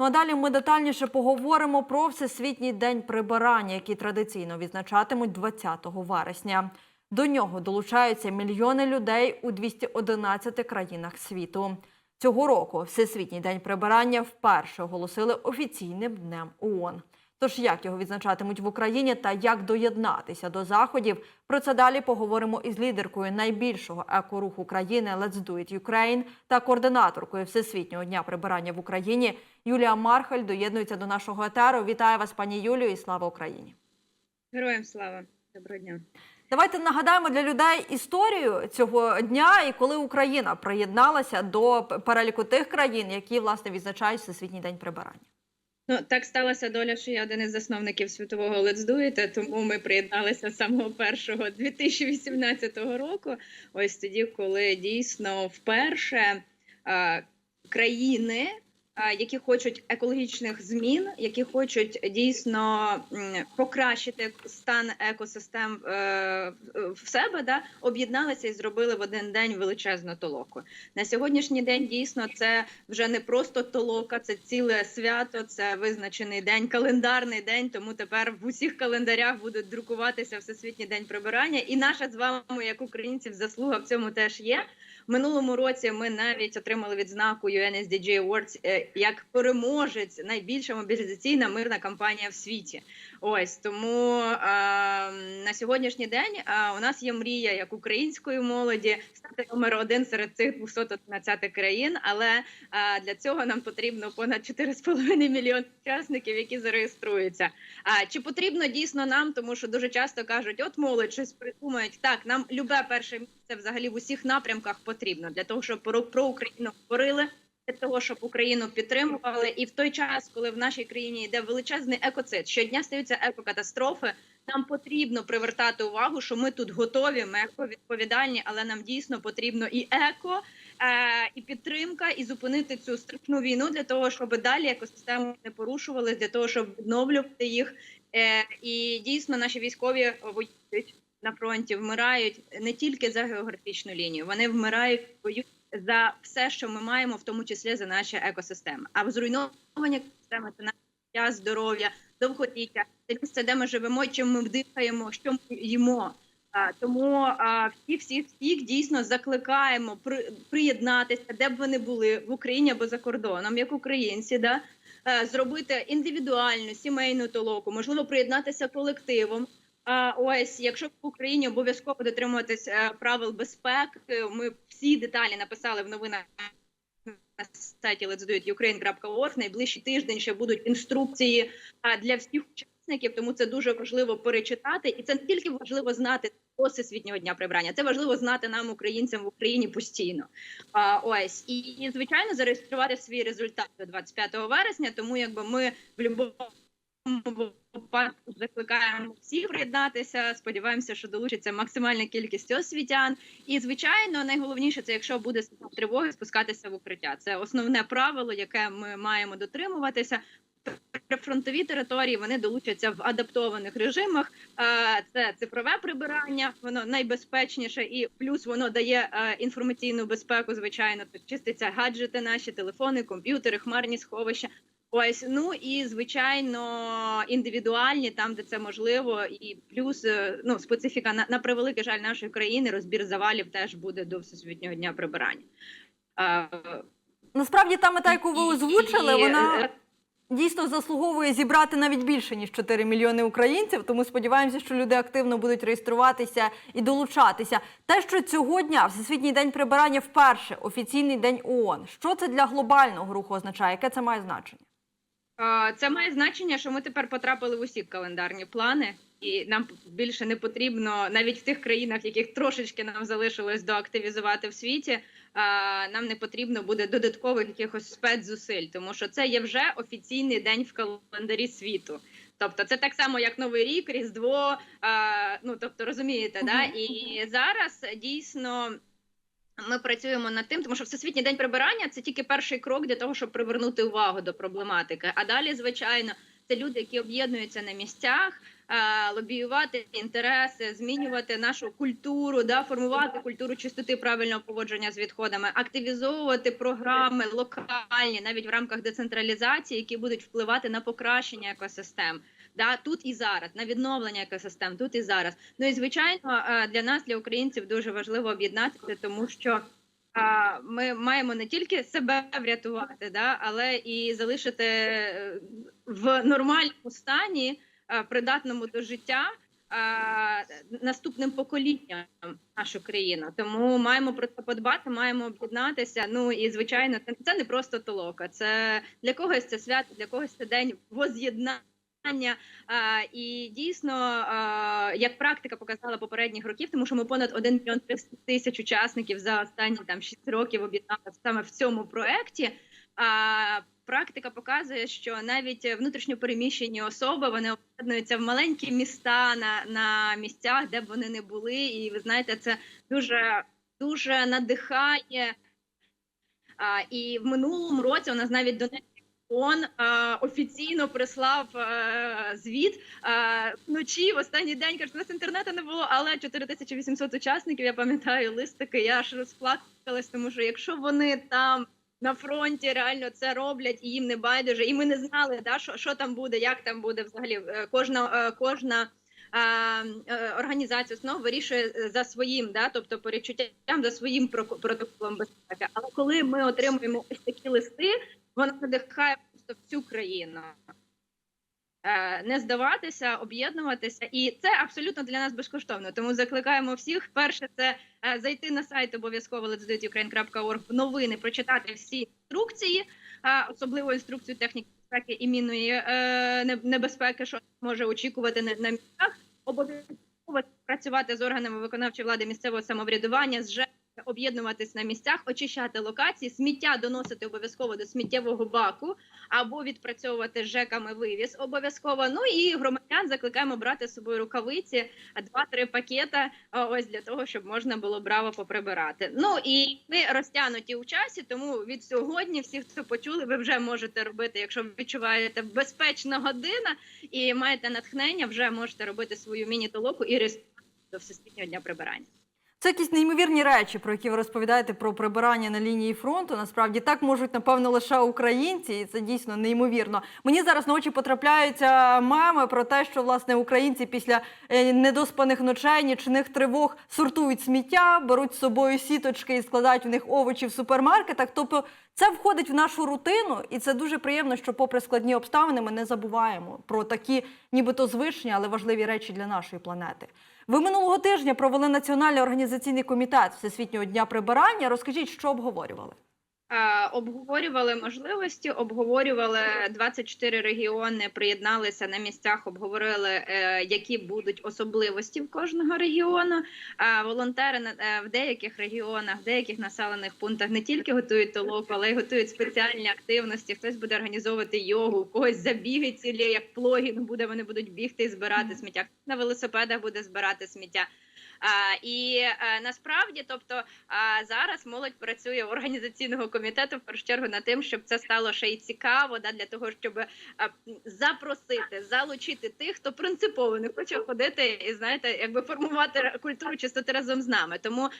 Ну а далі ми детальніше поговоримо про Всесвітній день прибирання, який традиційно відзначатимуть 20 вересня. До нього долучаються мільйони людей у 211 країнах світу. Цього року Всесвітній день прибирання вперше оголосили офіційним днем ООН. Тож як його відзначатимуть в Україні та як доєднатися до заходів, про це далі поговоримо із лідеркою найбільшого екоруху країни Let's Do It Ukraine та координаторкою Всесвітнього дня прибирання в Україні Юлія Мархаль доєднується до нашого етеру. Вітаю вас, пані Юлію, і слава Україні! Героям слава, доброго дня. Давайте нагадаємо для людей історію цього дня і коли Україна приєдналася до переліку тих країн, які власне відзначають Всесвітній день прибирання. Ну так сталася доля, що я один із засновників світового Let's тому ми приєдналися з самого першого 2018 року. Ось тоді, коли дійсно вперше а, країни. А, Які хочуть екологічних змін, які хочуть дійсно покращити стан екосистем е, в себе, да об'єдналися і зробили в один день величезну толоку. На сьогоднішній день дійсно це вже не просто толока, це ціле свято, це визначений день, календарний день. Тому тепер в усіх календарях буде друкуватися Всесвітній день прибирання. І наша з вами, як українців, заслуга в цьому теж є. Минулому році ми навіть отримали відзнаку UNSDG Awards е, як переможець найбільша мобілізаційна мирна кампанія в світі. Ось тому е, на сьогоднішній день е, у нас є мрія як української молоді стати номер один серед цих 211 країн. Але е, для цього нам потрібно понад 4,5 мільйони учасників, які зареєструються. А чи потрібно дійсно нам, тому що дуже часто кажуть, от молодь щось придумають. Так, нам любе перше місце взагалі в усіх напрямках потрібно для того, щоб про, Україну говорили. Для того щоб Україну підтримували, і в той час, коли в нашій країні йде величезний екоцид, щодня стаються екокатастрофи. Нам потрібно привертати увагу, що ми тут готові, ми відповідальні, але нам дійсно потрібно і еко, е, і підтримка, і зупинити цю страшну війну для того, щоб далі екосистеми не порушувалися, для того, щоб відновлювати їх. Е, і дійсно наші військові воюють на фронті, вмирають не тільки за географічну лінію, вони вмирають за все, що ми маємо, в тому числі за наші екосистеми. А зруйновані екосистеми це наше здоров'я, довголіття, це місце, де ми живемо, чим ми вдихаємо, що ми їмо. Тому всі, всі, всіх дійсно закликаємо при, приєднатися, де б вони були в Україні або за кордоном, як українці, да е, зробити індивідуальну сімейну толоку, можливо, приєднатися колективом. Ось, якщо в Україні обов'язково дотримуватись е, правил безпеки, ми всі деталі написали в новинах на сайті let'sdoitukraine.org. Найближчий тиждень ще будуть інструкції для всіх учасників, тому це дуже важливо перечитати, і це не тільки важливо знати до дня прибрання, це важливо знати нам, українцям в Україні постійно. Ось і, і звичайно зареєструвати свій результат до 25 вересня. Тому якби ми в будь-якому випадку закликаємо всіх приєднатися. Сподіваємося, що долучиться максимальна кількість освітян. І звичайно, найголовніше це якщо буде тривоги, спускатися в укриття. Це основне правило, яке ми маємо дотримуватися. Прифронтові території вони долучаться в адаптованих режимах. Е, Це цифрове прибирання, воно найбезпечніше, і плюс воно дає е, інформаційну безпеку. Звичайно, чиститься гаджети, наші телефони, комп'ютери, хмарні сховища. Ось ну і звичайно індивідуальні там, де це можливо, і плюс е, ну специфіка на, на превеликий жаль нашої країни. Розбір завалів теж буде до всесвітнього дня прибирання. А, Насправді та мета, яку ви озвучили, і, вона е, дійсно заслуговує зібрати навіть більше ніж 4 мільйони українців. Тому сподіваємося, що люди активно будуть реєструватися і долучатися. Те, що цього дня Всесвітній день прибирання вперше офіційний день ООН. Що це для глобального руху означає? Яке це має значення? Це має значення, що ми тепер потрапили в усі календарні плани, і нам більше не потрібно навіть в тих країнах, яких трошечки нам залишилось доактивізувати в світі. Нам не потрібно буде додаткових якихось спецзусиль, тому що це є вже офіційний день в календарі світу. Тобто, це так само, як Новий рік, Різдво. Ну тобто, розумієте, да і зараз дійсно. Ми працюємо над тим, тому що всесвітній день прибирання це тільки перший крок для того, щоб привернути увагу до проблематики. А далі, звичайно, це люди, які об'єднуються на місцях. лобіювати інтереси, змінювати нашу культуру, да, формувати культуру чистоти правильного поводження з відходами, активізовувати програми локальні, навіть в рамках децентралізації, які будуть впливати на покращення екосистем. Да, тут і зараз на відновлення екосистем, тут і зараз. Ну і звичайно, для нас, для українців, дуже важливо об'єднатися, тому що ми маємо не тільки себе врятувати, да, але і залишити е, в нормальному стані, придатному до життя. Наступним поколінням нашу країну, тому маємо про це подбати, маємо об'єднатися. Ну і звичайно, це не просто толока. Це для когось це свято, для когось це день воз'єднання. А, і дійсно, як практика показала попередніх років, тому що ми понад 1 мільйон 300 тисяч учасників за останні там 6 років об'єдналися саме в цьому проєкті. Практика показує, що навіть внутрішньо переміщені особи вони об'єднуються в маленькі міста на, на місцях, де б вони не були. І ви знаєте, це дуже дуже надихає. А, і в минулому році у нас навіть Донецький ООН офіційно прислав а, звіт а, вночі в останній день. Каже, у нас інтернету не було, але 4800 учасників. Я пам'ятаю листики. Я аж розплакалась, тому що якщо вони там. На фронті реально це роблять і їм не байдуже, і ми не знали, да, що, що там буде, як там буде взагалі. Е, Кожна е, кожна е, е, організація основ вирішує е, за своїм, да, тобто перечуттям за своїм протоколом безпеки. Але коли ми отримуємо ось такі листи, воно надихає просто всю країну. Е, Не здаватися, об'єднуватися, і це абсолютно для нас безкоштовно. Тому закликаємо всіх. Перше, це е, зайти на сайт обов'язково let'sdoitukraine.org, в новини, прочитати всі інструкції, особливо інструкцію техніки безпеки і мінної е, небезпеки, що може очікувати на, місцях. Обов'язково працювати з органами виконавчої влади місцевого самоврядування, з об'єднуватись на місцях, очищати локації, сміття доносити обов'язково до сміттєвого баку або відпрацьовувати ЖЕКами вивіз обов'язково. Ну і громадян закликаємо брати з собою рукавиці, два-три пакета. Ось для того, щоб можна було браво поприбирати. Ну і ми розтягнуті у часі, тому від сьогодні всі, хто почули, ви вже можете робити, якщо відчуваєте безпечна година і маєте натхнення, вже можете робити свою міні-толоку і реєструватися до всесвітнього дня прибирання. Це якісь неймовірні речі, про які ви розповідаєте про прибирання на лінії фронту. Насправді так можуть, напевно, лише українці, і це дійсно неймовірно. Мені зараз на очі потрапляються меми про те, що власне українці після е, недоспаних ночей, нічних тривог сортують сміття, беруть з собою сіточки і складають в них овочі в супермаркетах. Тобто це входить в нашу рутину, і це дуже приємно, що, попри складні обставини, ми не забуваємо про такі, нібито звичні, але важливі речі для нашої планети. Ви минулого тижня провели національний організаційний комітет Всесвітнього дня прибирання. Розкажіть, що обговорювали? Е, Обговорювали можливості, обговорювали 24 регіони, приєдналися на місцях, обговорили, е, які будуть особливості в кожного регіону. А волонтери е, в деяких регіонах, в деяких населених пунктах не тільки готують толоку, але й готують спеціальні активності. Хтось буде організовувати йогу, у когось забіги цілі, як плогінг буде. Вони будуть бігти і збирати сміття. На велосипедах буде збирати сміття. І е, насправді, тобто зараз молодь працює у організаційного комітету в першу чергу над тим, щоб це стало ще й цікаво, да, для того, щоб запросити, залучити тих, хто принципово не хоче ходити і знаєте, якби формувати культуру чистоти разом з нами. Тому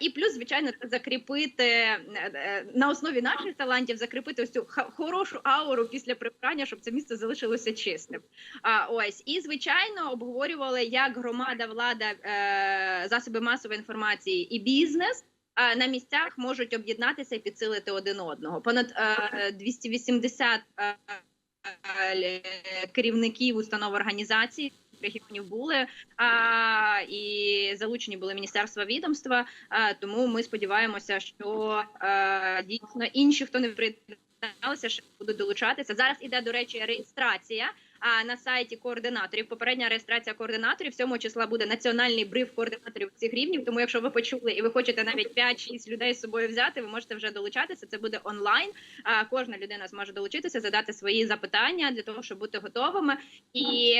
і плюс, звичайно, закріпити е, е, на основі наших талантів, закріпити ось цю хорошу ауру після прибрання, щоб це місце залишилося чистим. А ось і звичайно обговорювали, як громада, влада, е, засоби масової інформації і бізнес. е, На місцях можуть об'єднатися і підсилити один одного. Понад е, 280 е, е, керівників установ організацій регіонів були а, і залучені були міністерства відомства. А, тому ми сподіваємося, що е, дійсно інші, хто не приєдналися, будуть долучатися. Зараз іде до речі реєстрація. На сайті координаторів попередня реєстрація координаторів 7 числа буде національний бриф координаторів цих рівнів. Тому, якщо ви почули і ви хочете навіть 5-6 людей з собою взяти, ви можете вже долучатися. Це буде онлайн. Кожна людина зможе долучитися, задати свої запитання для того, щоб бути готовими. І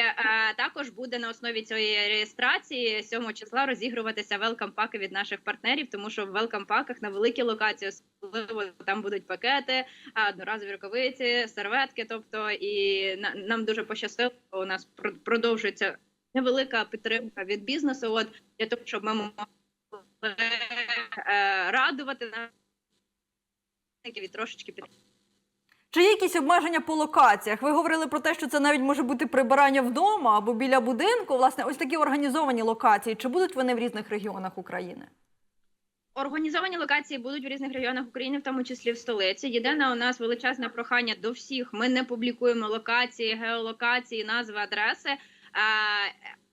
також буде на основі цієї реєстрації 7 числа розігруватися велкам паки від наших партнерів, тому що в велкам паках на великі локації особливо там будуть пакети, одноразові рукавиці, серветки. Тобто, і на, нам дуже пощастило. У нас продовжується невелика підтримка від бізнесу. От для того, щоб ми могли е, радувати нас і трошечки під Чи якісь обмеження по локаціях? Ви говорили про те, що це навіть може бути прибирання вдома або біля будинку. Власне, ось такі організовані локації. Чи будуть вони в різних регіонах України? Організовані локації будуть в різних регіонах України, в тому числі в столиці. Єдине у нас величезне прохання до всіх. Ми не публікуємо локації, геолокації, назви, адреси. А,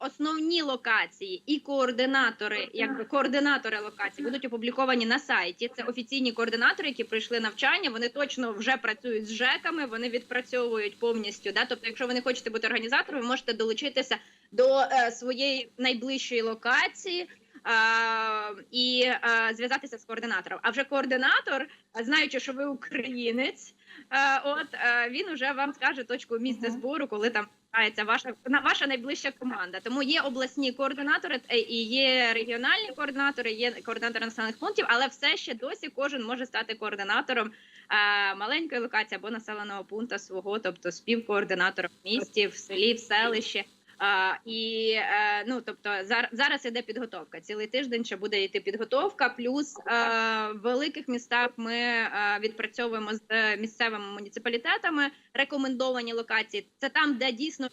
Основні локації і координатори, якби координатори локацій, будуть опубліковані на сайті. Це офіційні координатори, які пройшли навчання. Вони точно вже працюють з ЖЕКами. Вони відпрацьовують повністю. Да? Тобто, якщо ви не хочете бути організатором, ви можете долучитися до е, своєї найближчої локації. І зв'язатися з координатором. А вже координатор, знаючи, що ви українець, от він вже вам скаже точку місця збору, коли там збирається ваша на- ваша найближча команда. Тому є обласні координатори і є регіональні координатори, є координатори населених пунктів, але все ще досі кожен може стати координатором маленької локації або населеного пункту свого, тобто співкоординатором в місті, в селі, в селищі. І е, ну тобто зар, зараз іде підготовка. Цілий тиждень ще буде йти підготовка. Плюс е, в великих містах ми е, відпрацьовуємо з місцевими муніципалітетами рекомендовані локації. Це там, де дійсно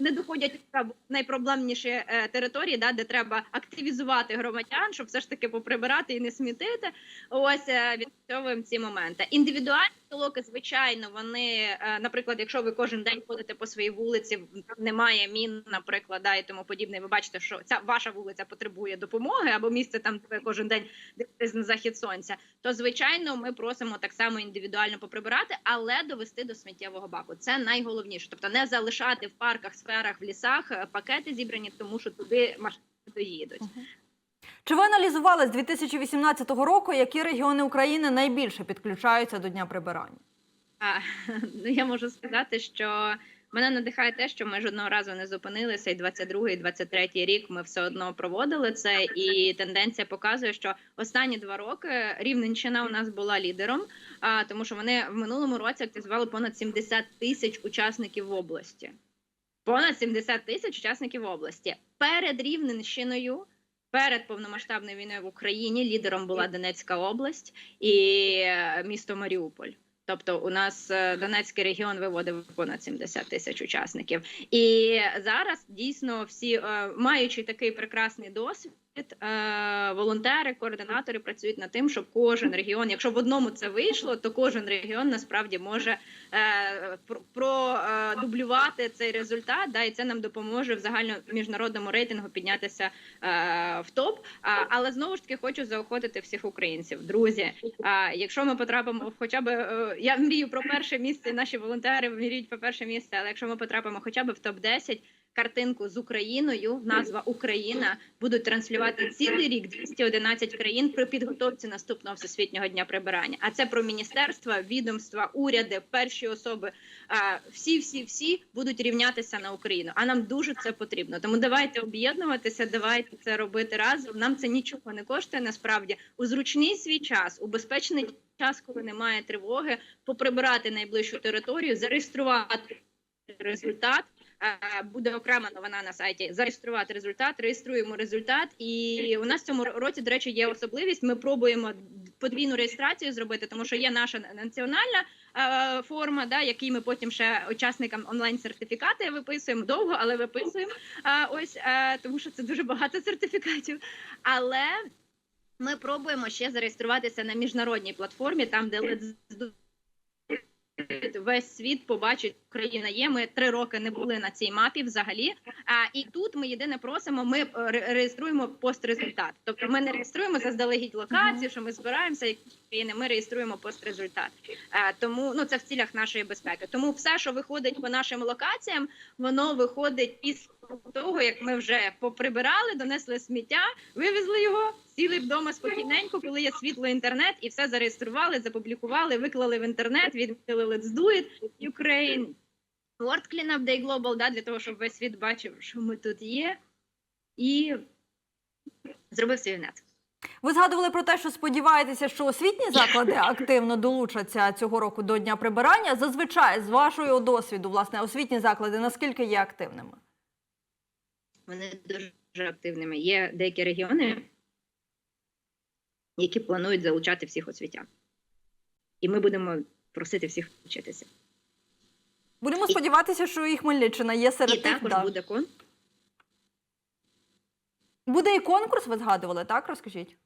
не, доходять найпроблемніші території, да, де треба активізувати громадян, щоб все ж таки поприбирати і не смітити. Ось відпрацьовуємо ці моменти. Індивідуальні толоки, звичайно, вони, наприклад, якщо ви кожен день ходите по своїй вулиці, там немає мін, наприклад, да, і тому подібне. Ви бачите, що ця ваша вулиця потребує допомоги, або місце там, кожен день дивитесь на захід сонця. То звичайно, ми просимо так само індивідуально поприбирати, але довести до сміттєвого баку. Це найголовніше, тобто не залишати в парках, сферах, в лісах е, пакети зібрані, тому що туди машини доїдуть. Чи ви аналізували з 2018 року, які регіони України найбільше підключаються до дня прибирання? А, ну я можу сказати, що мене надихає те, що ми жодного разу не зупинилися, і 22-й, і 23-й рік ми все одно проводили це. І тенденція показує, що останні два роки Рівненщина у нас була лідером, а, тому що вони в минулому році активізували понад 70 тисяч учасників в області. Понад 70 тисяч учасників в області перед Рівненщиною. Перед повномасштабною війною в Україні лідером була Донецька область і е, місто Маріуполь. Тобто, у нас е, Донецький регіон виводив понад 70 тисяч учасників, і зараз дійсно всі, е, маючи такий прекрасний досвід, волонтери, координатори працюють над тим, щоб кожен регіон, якщо в одному це вийшло, то кожен регіон насправді може е, продублювати цей результат. Да, і це нам допоможе в загальноміжнародному рейтингу піднятися е, в топ. Але знову ж таки хочу заохотити всіх українців. Друзі, якщо ми потрапимо хоча б е, я мрію про перше місце, наші волонтери мріють про перше місце. Але якщо ми потрапимо хоча б в топ 10 картинку з Україною, назва Україна будуть транслювати цілий рік 211 країн при підготовці наступного всесвітнього дня прибирання. А це про міністерства, відомства, уряди, перші особи. Всі, всі, всі будуть рівнятися на Україну. А нам дуже це потрібно. Тому давайте об'єднуватися, давайте це робити разом. Нам це нічого не коштує. Насправді у зручний свій час, у безпечний час, коли немає тривоги, поприбирати найближчу територію, зареєструвати результат. Буде окрема новина на сайті. Зареєструвати результат, реєструємо результат. І у нас в цьому році, до речі, є особливість. Ми пробуємо подвійну реєстрацію зробити, тому що є наша національна форма, да, який ми потім ще учасникам онлайн сертифікати виписуємо довго, але виписуємо. Ось тому, що це дуже багато сертифікатів. Але ми пробуємо ще зареєструватися на міжнародній платформі, там де Let's весь світ побачить, Україна є. Ми три роки не були на цій мапі взагалі. А і тут ми єдине просимо. Ми е, реєструємо пост-результат. Тобто ми не реєструємо заздалегідь локацію, що ми збираємося як країни. Ми реєструємо пост-результат. А, тому ну це в цілях нашої безпеки. Тому все, що виходить по нашим локаціям, воно виходить після того, як ми вже поприбирали, донесли сміття, вивезли його, сіли вдома спокійненько, коли є світло, інтернет, і все зареєстрували, запублікували, виклали в інтернет, відмітили Let's Do It Ukraine, World Cleanup Day Global, да, для того, щоб весь світ бачив, що ми тут є, і зробив свій внесок. Ви згадували про те, що сподіваєтеся, що освітні заклади активно долучаться цього року до дня прибирання. Зазвичай, з вашого досвіду, власне, освітні заклади наскільки є активними? Вони дуже активними. Є деякі регіони, які планують залучати всіх освітян. І ми будемо просити всіх вчитися. Будемо І- сподіватися, що і Хмельниччина є серед І тих. також да. буде кон. Буде і конкурс, ви згадували, так? Розкажіть.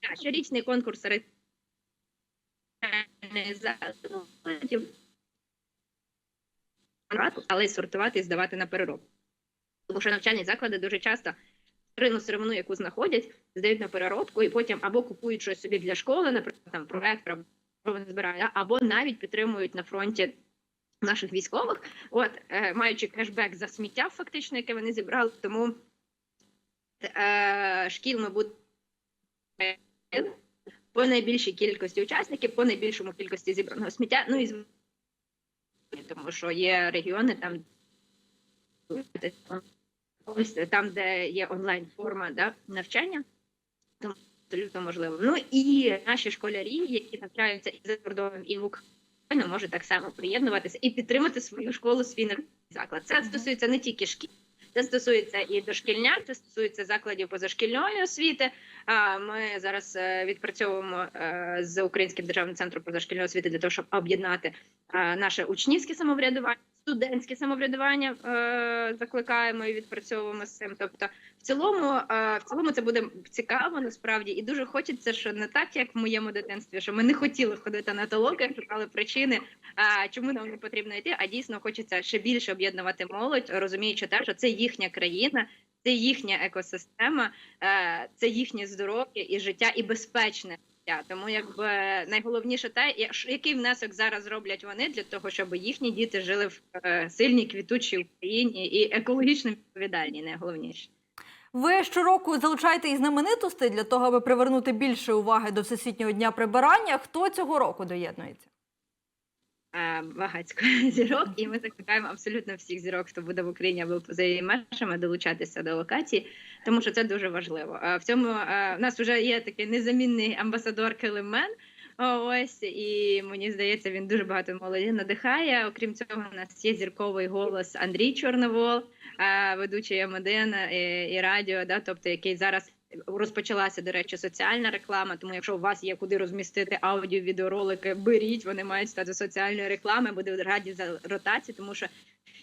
Так, щорічний конкурс серед закладів, але сортувати і здавати на переробку. Тому що навчальні заклади дуже часто рину сировину, яку знаходять, здають на переробку, і потім або купують щось собі для школи, наприклад, там проект про вони збирають, або навіть підтримують на фронті наших військових, от е, маючи кешбек за сміття, фактично, яке вони зібрали. Тому е, шкіл ми будемо по найбільшій кількості учасників, по найбільшому кількості зібраного сміття. Ну і тому що є регіони там. Ось там, де є онлайн форма да, навчання, тому абсолютно можливо. Ну і наші школярі, які навчаються і за кордоном, і в Україні, можуть так само приєднуватися і підтримати свою школу, свій навчальний заклад. Це стосується не тільки шкіл, це стосується і дошкільняк, це стосується закладів позашкільної освіти. Ми зараз е, відпрацьовуємо е, з Українським державним центром позашкільної освіти для того, щоб об'єднати е, наше учнівське самоврядування, студентське самоврядування. е, Закликаємо і відпрацьовуємо з цим. Тобто, в цілому, е, в цілому це буде цікаво насправді, і дуже хочеться, що не так, як в моєму дитинстві, що ми не хотіли ходити на толоки, шукали причини, а, чому нам не потрібно йти. А дійсно хочеться ще більше об'єднувати молодь, розуміючи те, що це їхня країна, це їхня екосистема, е, це їхнє здоров'я і життя, і безпечне життя. Тому якби найголовніше те, який внесок зараз роблять вони для того, щоб їхні діти жили в е, сильній квітучій Україні і екологічно відповідальній, найголовніше. Ви щороку залучаєте і знаменитостей для того, аби привернути більше уваги до Всесвітнього дня прибирання. Хто цього року доєднується? Е, багатько зірок, і ми закликаємо абсолютно всіх зірок, хто буде в Україні або поза її межами, долучатися до локації, тому що це дуже важливо. В цьому е, в нас вже є такий незамінний амбасадор Килимен. Ось і мені здається, він дуже багато молоді надихає. Окрім цього, у нас є зірковий голос Андрій Чорновол, е, ведучий М1 і, і радіо, да, тобто який зараз розпочалася, до речі, соціальна реклама. Тому, якщо у вас є куди розмістити аудіо, відеоролики, беріть, вони мають стати соціальною рекламою. Буде раді за ротацію, тому що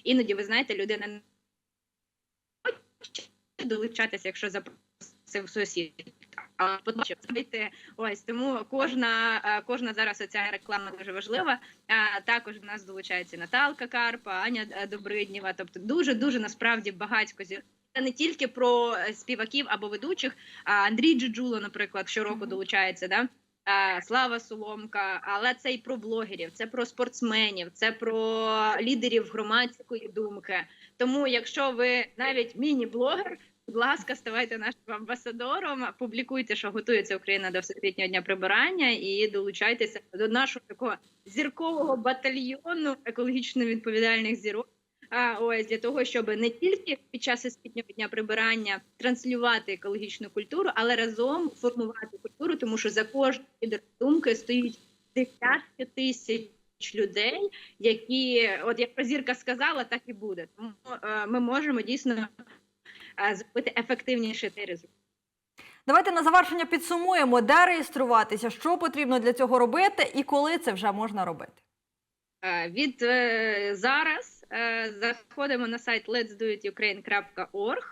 іноді ви знаєте, людина не хоче долучатися, якщо запросив сусід. А ось тому кожна е, кожна зараз соціальна реклама дуже важлива. А також в нас долучається Наталка Карпа, Аня е, Добриднєва. Тобто дуже дуже насправді багатько зір. Це не тільки про е, співаків або ведучих. А Андрій Джуджуло, наприклад, щороку долучається. Да? Слава Соломка, але це і про блогерів, це про спортсменів, це про лідерів громадської думки. Тому, якщо ви навіть міні-блогер, будь ласка, ставайте нашим амбасадором, публікуйте, що готується Україна до Всесвітнього дня прибирання, і долучайтеся до нашого такого зіркового батальйону екологічно відповідальних зірок. А ось для того, щоб не тільки під час освітнього дня прибирання транслювати екологічну культуру, але разом формувати культуру, тому що за кожною думки стоїть десятки тисяч людей, які, от як Прозірка сказала, так і буде. Тому е, ми можемо дійсно е, зробити ефективніший цей результат. Давайте на завершення підсумуємо, де реєструватися, що потрібно для цього робити і коли це вже можна робити. Е, Від зараз заходимо на сайт letsdoitukraine.org.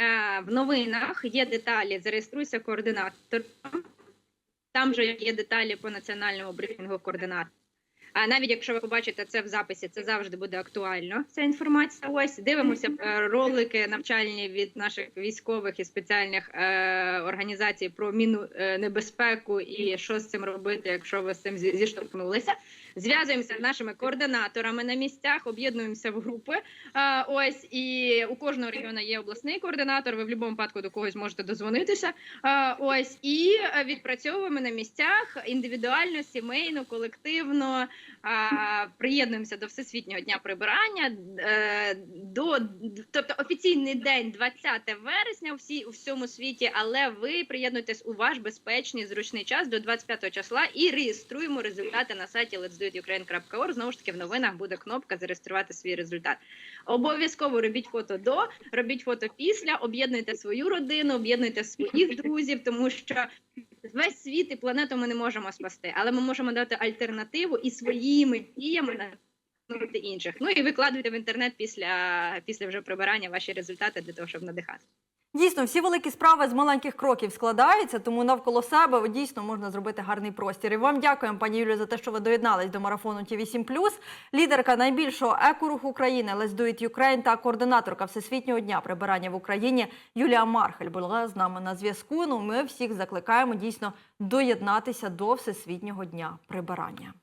Е, В новинах є деталі. Зареєструйся координатором. Там же є деталі по національному брифінгу координатора. А навіть якщо ви побачите це в записі, це завжди буде актуально. Ця інформація. Ось дивимося е, ролики навчальні від наших військових і спеціальних е, організацій про міну е, небезпеку і що з цим робити, якщо ви з цим зіштовхнулися. Зв'язуємося з нашими координаторами на місцях, об'єднуємося в групи. А, ось і у кожного регіону є обласний координатор. Ви в будь-якому випадку до когось можете дозвонитися. А, ось і е, відпрацьовуємо на місцях індивідуально, сімейно, колективно. Приєднуємося до Всесвітнього дня прибирання. Е, до, тобто офіційний день 20 вересня у, всій, у всьому світі, але ви приєднуєтесь у ваш безпечний зручний час до 25 числа і реєструємо результати на сайті letsdoitukraine.org. Знову ж таки, в новинах буде кнопка зареєструвати свій результат. Обов'язково робіть фото до, робіть фото після, об'єднуйте свою родину, об'єднуйте своїх друзів, тому що весь світ і планету ми не можемо спасти, але ми можемо дати альтернативу і своїми діями інших. Ну і викладуйте в інтернет після, після вже прибирання ваші результати для того, щоб надихати. Дійсно, всі великі справи з маленьких кроків складаються, тому навколо себе дійсно можна зробити гарний простір. І вам дякуємо, пані Юлію, за те, що ви доєднались до марафону ті 8 Лідерка найбільшого екоруху України Let's Do It Ukraine та координаторка Всесвітнього дня прибирання в Україні Юлія Мархель була з нами на зв'язку. Ну, ми всіх закликаємо дійсно доєднатися до Всесвітнього дня прибирання.